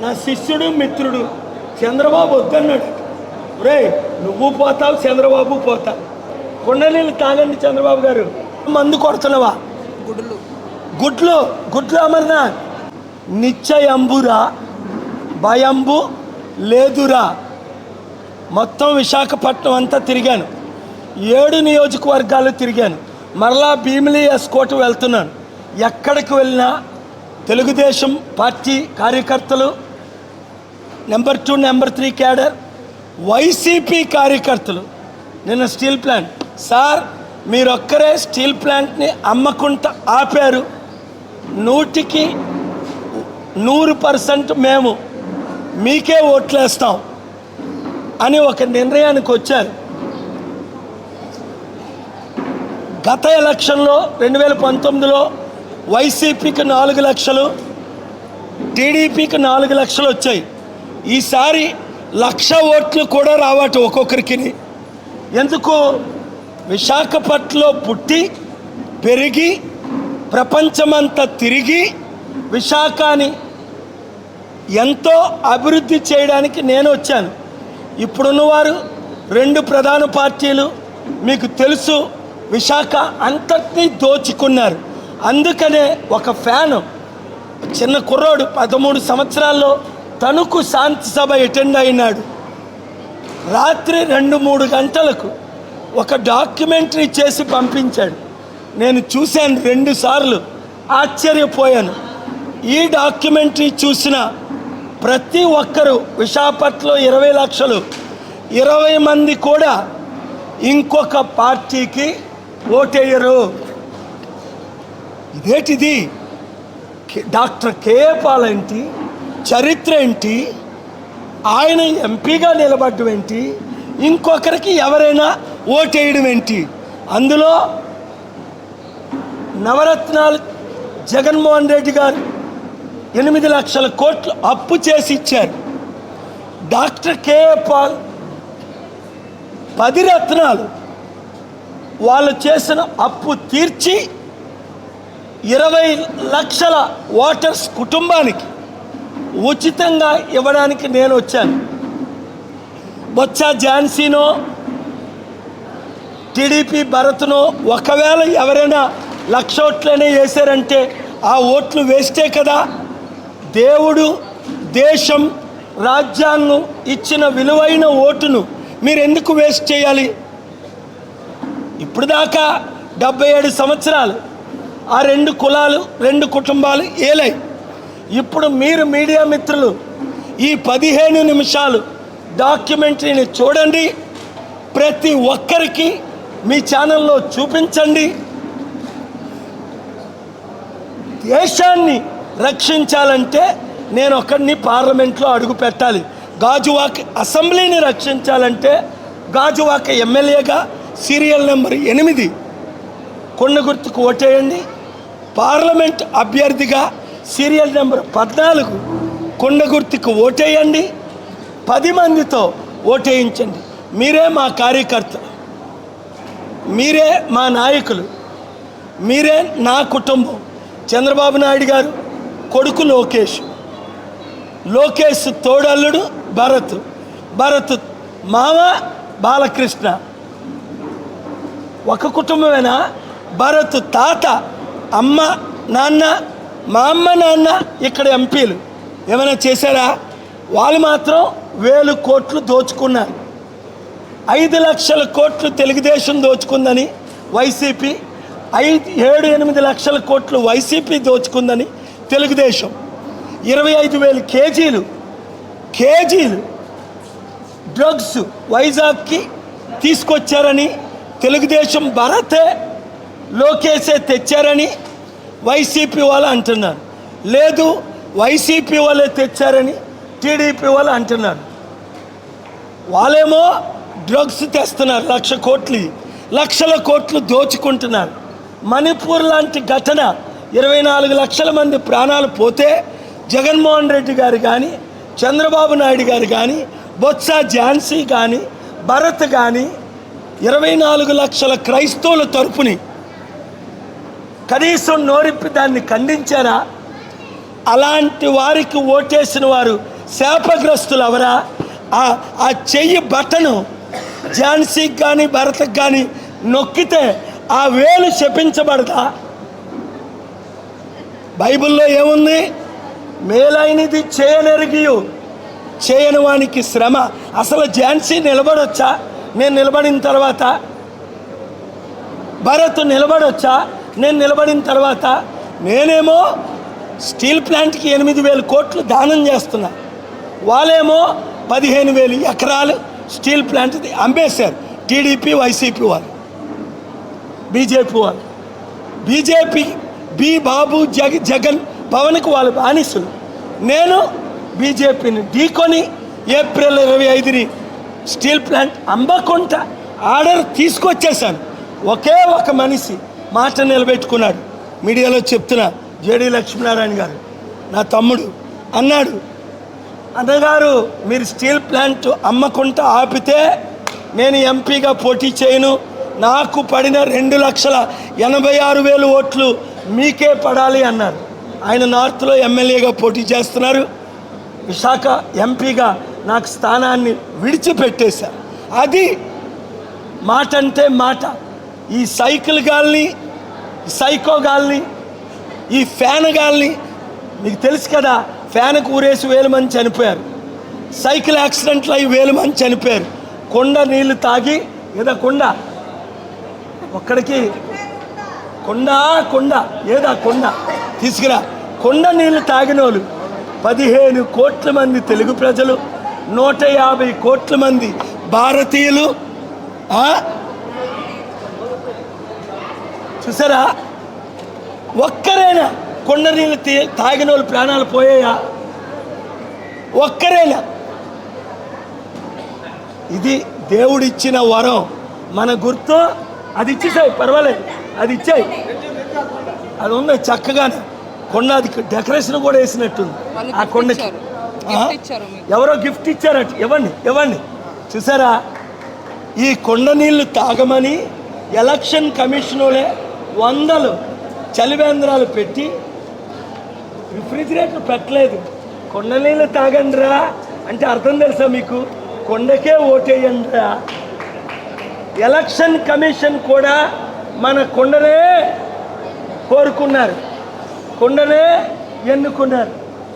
నా శిష్యుడు మిత్రుడు చంద్రబాబు వద్దన్నాడు. రే నువ్వు పోతావు చంద్రబాబు పోతా. కొండనీళ్ళు తాగండి చంద్రబాబు గారు. మందు కొడుతున్నావా? గుడులు. గుడ్లు గుడ్లు అమర్నాథ్ నిశ్చయంబురా భయంబు లేదురా. మొత్తం విశాఖపట్నం అంతా తిరిగాను. ఏడు నియోజకవర్గాలు తిరిగాను. మరలా భీమిలి ఎస్కోట్ వెళ్తున్నాను. ఎక్కడికి వెళ్ళినా తెలుగుదేశం పార్టీ కార్యకర్తలు number two number three cadre YCP కార్యకర్తలు. నిన్న స్టీల్ ప్లాంట్. సార్ మీరొక్కరే స్టీల్ ప్లాంట్ని అమ్మకుండా ఆపారు. నూటికి నూరు పర్సెంట్ మేము మీకే ఓట్లేస్తాం అని ఒక నిర్ణయానికి వచ్చారు. గత ఎలక్షన్లో రెండు వేల పంతొమ్మిదిలో వైసీపీకి నాలుగు లక్షలు టీడీపీకి నాలుగు లక్షలు వచ్చాయి. ఈసారి లక్ష ఓట్లు కూడా రావట ఒక్కొక్కరికి ఎందుకు? విశాఖపట్నంలో పుట్టి పెరిగి ప్రపంచమంతా తిరిగి విశాఖని ఎంతో అభివృద్ధి చేయడానికి నేను వచ్చాను. ఇప్పుడున్నవారు రెండు ప్రధాన పార్టీలు మీకు తెలుసు విశాఖ అంతటినీ దోచుకున్నారు. అందుకనే ఒక ఫ్యాను చిన్న కుర్రోడు పదమూడు సంవత్సరాల్లో తణుకు శాంతి సభ అటెండ్ అయినాడు. రాత్రి రెండు మూడు గంటలకు ఒక డాక్యుమెంటరీ చేసి పంపించాడు. నేను చూశాను రెండు సార్లు. ఆశ్చర్యపోయాను. ఈ డాక్యుమెంటరీ చూసిన ప్రతి ఒక్కరూ విశాఖపట్నంలో ఇరవై లక్షలు ఇరవై మంది కూడా ఇంకొక పార్టీకి ఓటేయరు. ఇదేటిది? డాక్టర్ కేఏ పాల్ ఏంటి చరిత్ర ఏంటి? ఆయన ఎంపీగా నిలబడడం ఏంటి? ఇంకొకరికి ఎవరైనా ఓటేయడం ఏంటి? అందులో నవరత్నాలు జగన్మోహన్ రెడ్డి గారు ఎనిమిది లక్షల కోట్లు అప్పు చేసి ఇచ్చారు. డాక్టర్ కేఏ పాల్ పది రత్నాలు వాళ్ళు చేసిన అప్పు తీర్చి ఇరవై లక్షల ఓటర్స్ కుటుంబానికి ఉచితంగా ఇవ్వడానికి నేను వచ్చాను. బొత్స ఝాన్సీనో టీడీపీ భరత్నో ఒకవేళ ఎవరైనా లక్ష ఓట్లనే వేశారంటే ఆ ఓట్లు వేస్టే కదా. దేవుడు దేశం రాజ్యాంగం ఇచ్చిన విలువైన ఓటును మీరు ఎందుకు వేస్ట్ చేయాలి? ఇప్పుడు దాకా డెబ్బై ఏడు సంవత్సరాలు ఆ రెండు కులాలు రెండు కుటుంబాలు ఏలై ఇప్పుడు మీరు మీడియా మిత్రులు ఈ పదిహేను నిమిషాలు డాక్యుమెంటరీని చూడండి. ప్రతి ఒక్కరికి మీ ఛానల్లో చూపించండి. దేశాన్ని రక్షించాలంటే నేను ఒకరిని పార్లమెంట్లో అడుగు పెట్టాలి. గాజువాక అసెంబ్లీని రక్షించాలంటే గాజువాక ఎమ్మెల్యేగా సీరియల్ నెంబర్ ఎనిమిది కొండ గుర్తుకు ఓటేయండి. పార్లమెంట్ అభ్యర్థిగా సీరియల్ నెంబర్ పద్నాలుగు. కొండ గుర్తుకు ఓటేయండి. పది మందితో ఓటేయించండి. మీరే మా కార్యకర్తలు. మీరే మా నాయకులు. మీరే నా కుటుంబం. చంద్రబాబు నాయుడు గారు కొడుకు లోకేష్. లోకేష్ తోడల్లుడు భరత్. భరత్ మామ బాలకృష్ణ. ఒక కుటుంబమేనా? భరత్ తాత అమ్మ నాన్న మా అమ్మ నాన్న ఇక్కడ ఎంపీలు. ఏమైనా చేశారా? వాళ్ళు మాత్రం వేలు కోట్లు దోచుకున్నారు. ఐదు లక్షల కోట్లు తెలుగుదేశం దోచుకుందని వైసీపీ ఐదు ఏడు ఎనిమిది లక్షల కోట్లు వైసీపీ దోచుకుందని తెలుగుదేశం. ఇరవై ఐదు వేలు కేజీలు కేజీలు డ్రగ్స్ వైజాగ్కి తీసుకొచ్చారని తెలుగుదేశం భరతే లోకేసే తెచ్చారని వైసీపీ వాళ్ళు అంటున్నారు. లేదు వైసీపీ వాళ్ళే తెచ్చారని టీడీపీ వాళ్ళు అంటున్నారు. వాళ్ళేమో డ్రగ్స్ తెస్తున్నారు లక్ష కోట్లు లక్షల కోట్లు దోచుకుంటున్నారు. మణిపూర్ లాంటి ఘటన ఇరవై నాలుగు లక్షల మంది ప్రాణాలు పోతే జగన్మోహన్ రెడ్డి గారు కానీ చంద్రబాబు నాయుడు గారు కానీ బొత్స ఝాన్సీ కానీ భరత్ కానీ ఇరవై నాలుగు లక్షల క్రైస్తవుల తరపుని కనీసం నోరిప్పి దాన్ని ఖండించారా? అలాంటి వారికి ఓటేసిన వారు శాపగ్రస్తులు ఎవరా ఆ ఆ చెయ్యి బట్టను ఝాన్సీకి కానీ భరత్కి కానీ నొక్కితే ఆ వేలు శపించబడదా బైబిల్లో ఏముంది? మేలైనది చేయనెరిగియు. చేయని వానికి శ్రమ. అసలు ఝాన్సీ నిలబడొచ్చా? నేను నిలబడిన తర్వాత భరత్ నిలబడొచ్చా? నేను నిలబడిన తర్వాత నేనేమో స్టీల్ ప్లాంట్కి ఎనిమిది వేల కోట్లు దానం చేస్తున్నా. వాళ్ళేమో పదిహేను వేలు ఎకరాలు స్టీల్ ప్లాంట్ది అమ్మేశారు. టీడీపీ వైసీపీ వాళ్ళు బీజేపీ వాళ్ళు. బీజేపీ బి బాబు జగ జగన్ పవన్కి వాళ్ళు బానిసులు. నేను బీజేపీని ఢీకొని ఏప్రిల్ ఇరవై ఐదుని స్టీల్ ప్లాంట్ అమ్మకుండా ఆర్డర్ తీసుకొచ్చేసాను ఒకే ఒక మనిషి. మాట నిలబెట్టుకున్నాడు. మీడియాలో చెప్తున్నా జేడీ లక్ష్మీనారాయణ గారు నా తమ్ముడు అన్నాడు అన్నగారు మీరు స్టీల్ ప్లాంట్ అమ్మకుండా ఆపితే నేను ఎంపీగా పోటీ చేయను. నాకు పడిన రెండు లక్షల ఎనభై ఆరు వేలు ఓట్లు మీకే పడాలి అన్నారు. ఆయన నార్త్లో ఎమ్మెల్యేగా పోటీ చేస్తున్నారు. విశాఖ ఎంపీగా నాకు స్థానాన్ని విడిచిపెట్టేశారు. అది మాట అంటే మాట. ఈ సైకిల్ గాల్ని సైకో గాల్ని ఈ ఫ్యాన్ గాల్ని మీకు తెలుసు కదా ఫ్యాన్కు ఊరేసి వేలు మంది చనిపోయారు. సైకిల్ యాక్సిడెంట్లు అయి వేలు మంది చనిపోయారు. కొండ నీళ్ళు తాగి ఏదా కొండ ఒక్కడికి కొండ కొండ ఏదా కొండ తీసుకురా. కొండ నీళ్ళు తాగిన వాళ్ళు పదిహేను కోట్ల మంది తెలుగు ప్రజలు నూట యాభై కోట్ల మంది భారతీయులు చూసారా? ఒక్కరైనా కొండ నీళ్ళు తాగిన వాళ్ళు ప్రాణాలు పోయాయా? ఒక్కరైనా? ఇది దేవుడిచ్చిన వరం. మన గుర్తు అది ఇచ్చేసాయి పర్వాలేదు. అది ఇచ్చాయి. అది ఉంది చక్కగానే. కొండ అది డెకరేషన్ కూడా వేసినట్టుంది. ఆ కొండకి. ఎవరో గిఫ్ట్ ఇచ్చారట. ఇవ్వండి ఇవ్వండి. చూసారా? ఈ కొండ నీళ్ళు తాగమని ఎలక్షన్ కమిషనులే వందలు చలివేంద్రాలు పెట్టి రిఫ్రిజిరేటర్ పెట్టలేదు. కొండ నీళ్ళు తాగండిరా అంటే అర్థం తెలుసా మీకు? కొండకే ఓటేయండిరా. ఎలక్షన్ కమిషన్ కూడా మన కొండనే కోరుకున్నారు. కొండనే ఎన్నుకున్నారు.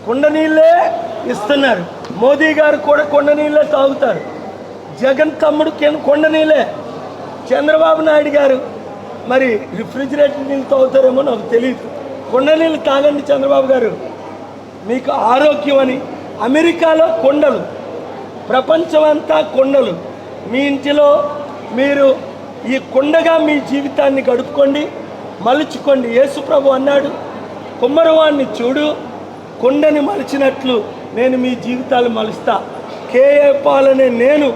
కొండ నీళ్ళే ఇస్తున్నారు. మోదీ గారు కూడా కొండ నీళ్ళే తాగుతారు. జగన్ తమ్ముడు కొండ నీళ్ళే. చంద్రబాబు నాయుడు గారు మరి రిఫ్రిజిరేటర్ నీళ్ళు తాగుతారేమో నాకు తెలియదు కొండ నీళ్ళు తాగండి చంద్రబాబు గారు. మీకు ఆరోగ్యం అని అమెరికాలో కొండలు ప్రపంచమంతా కొండలు. మీ ఇంటిలో మీరు ఈ కొండగా మీ జీవితాన్ని గడుపుకోండి మలుచుకోండి. యేసుప్రభు అన్నాడు కుమ్మరవాణ్ణి చూడు కొండని మలిచినట్లు నేను మీ జీవితాలు మలుస్తా. కేఏ పాలనే నేను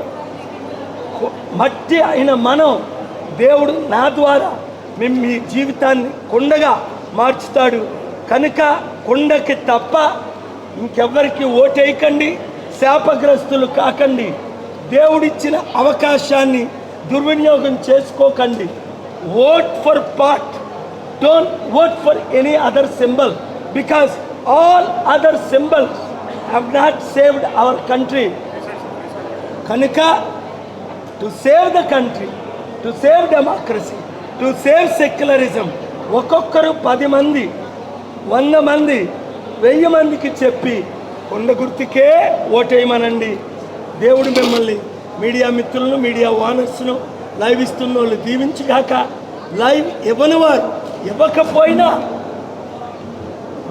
మట్టి అయిన మనం దేవుడు నా ద్వారా మేము మీ జీవితాన్ని కొండగా మార్చుతాడు. కనుక కొండకి తప్ప ఇంకెవ్వరికి ఓటేయకండి శాపగ్రస్తులు కాకండి. దేవుడిచ్చిన అవకాశాన్ని దుర్వినియోగం చేసుకోకండి. Vote for part don't vote for any other symbol because all other symbols have not saved our country కనుక to save the country to save democracy to save secularism ఒక్కొక్కరు పది మంది వంద మంది వెయ్యి మందికి చెప్పి కొండ గుర్తుకే ఓటేయమనండి. దేవుడు మిమ్మల్ని మీడియా మిత్రులను మీడియా ఓనర్స్ను లైవ్ ఇస్తున్న వాళ్ళు దీవించుగాక లైవ్ ఇవ్వని వారు ఇవ్వకపోయినా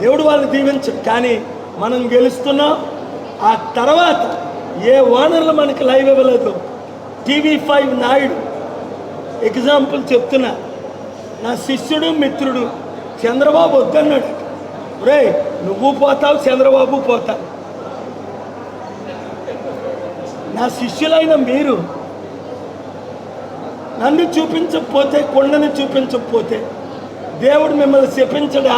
దేవుడు వాళ్ళు దీవించరు కానీ మనం గెలుస్తున్నాం. ఆ తర్వాత ఏ ఓనర్లు మనకి లైవ్ ఇవ్వలేదు. టీవీ ఫైవ్ నాయుడు ఎగ్జాంపుల్ చెప్తున్నా. నా శిష్యుడు మిత్రుడు చంద్రబాబు వద్దన్నాడు. రే నువ్వు పోతావు చంద్రబాబు పోతావు నా శిష్యులైన మీరు నన్ను చూపించకపోతే కొండను చూపించకపోతే దేవుడు మిమ్మల్ని శపించడా?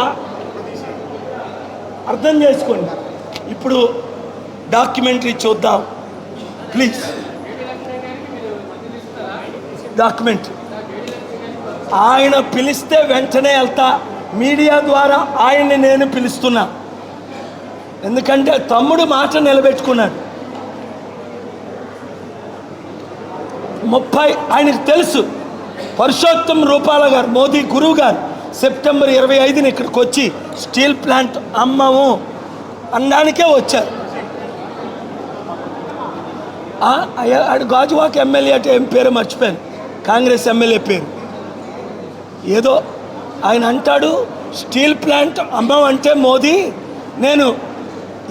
అర్థం చేసుకోండి. ఇప్పుడు డాక్యుమెంటరీ చూద్దాం. ప్లీజ్. డాక్యుమెంటరీ. ఆయన పిలిస్తే వెంటనే వెళ్తా. మీడియా ద్వారా ఆయన్ని నేను పిలుస్తున్నా. ఎందుకంటే తమ్ముడు మాట నిలబెట్టుకున్నాడు. ముప్పై ఆయనకు తెలుసు. పరుషోత్తం రూపాల గారు మోదీ గురువు గారు సెప్టెంబర్ ఇరవై ఐదున ఇక్కడికి వచ్చి స్టీల్ ప్లాంట్ అమ్మము అనడానికే వచ్చారు. ఆ, ఆడు గాజువాక్ ఎమ్మెల్యే అంటే ఏం పేరు మర్చిపోయాను. కాంగ్రెస్ ఎమ్మెల్యే పేరు. ఏదో ఆయన అంటాడు స్టీల్ ప్లాంట్ అమ్మమంటే మోదీ నేను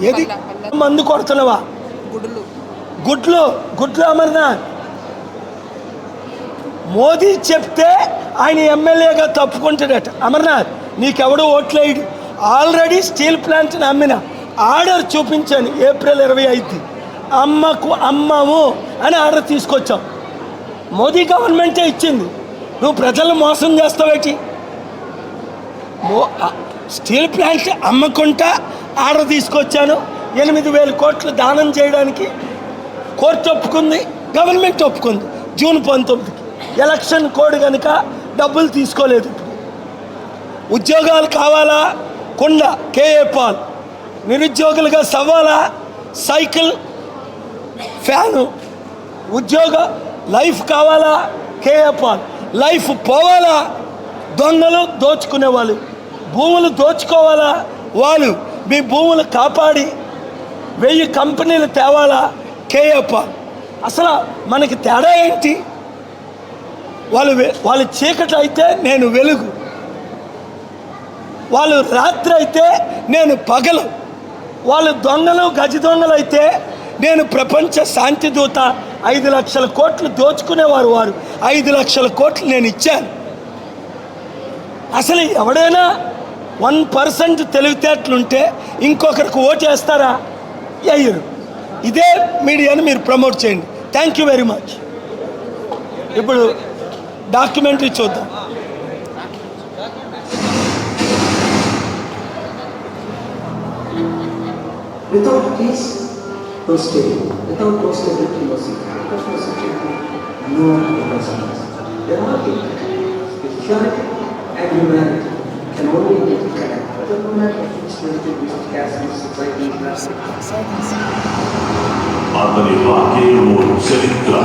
ఏది మందు కొడుతున్నావా? గుడులు. గుడ్లు గుడ్లు అమర్నాథ్. మోదీ చెప్తే ఆయన ఎమ్మెల్యేగా తప్పుకుంటాడట. అమర్నాథ్ నీకెవడు ఓట్లేయడు ఆల్రెడీ స్టీల్ ప్లాంట్ని అమ్మిన ఆర్డర్ చూపించాను ఏప్రిల్ ఇరవై ఐదు. అమ్మకు అమ్మము అని ఆర్డర్ తీసుకొచ్చాం. మోదీ గవర్నమెంటే ఇచ్చింది. నువ్వు ప్రజలను మోసం చేస్తావేటి స్టీల్ ప్లాంట్ అమ్మకుంటా ఆర్డర్ తీసుకొచ్చాను. ఎనిమిది వేల కోట్లు దానం చేయడానికి కోర్టు ఒప్పుకుంది గవర్నమెంట్ ఒప్పుకుంది. జూన్ పంతొమ్మిదికి ఎలక్షన్ కోడ్ కనుక డబ్బులు తీసుకోలేదు. ఉద్యోగాలు కావాలా? కుండ కేఏ పాల్. నిరుద్యోగులుగా సవాలా? Cycle fan. ఉద్యోగ లైఫ్ కావాలా? KA Paul. లైఫ్ పోవాలా? దొంగలు దోచుకునే వాళ్ళు భూములు దోచుకోవాలా? వాళ్ళు మీ భూములు కాపాడి వెయ్యి కంపెనీలు తేవాలా? కేఏ అసలు మనకి తేడా ఏంటి? వాళ్ళు వాళ్ళు చీకటి అయితే నేను వెలుగు. వాళ్ళు రాత్రి అయితే నేను పగలు. వాళ్ళు దొంగలు గజ దొంగలు అయితే నేను ప్రపంచ శాంతి దూత ఐదు లక్షల కోట్లు దోచుకునేవారు వారు. ఐదు లక్షల కోట్లు నేను ఇచ్చాను. అసలు ఎవడైనా వన్ పర్సెంట్ తెలివితేటలుంటే ఇంకొకరికి ఓటేస్తారా వేయరు. ఇదే మీడియాని మీరు ప్రమోట్ చేయండి. Thank you very much. ఇప్పుడు డాక్యుమెంటరీ చూద్దాం. Without peace, prostable. Without prostable philosophy, the philosophy no philosophy. There are spirituality and humanity can only be connected. The moment of which related with caste and society is الطريقات المنسلكة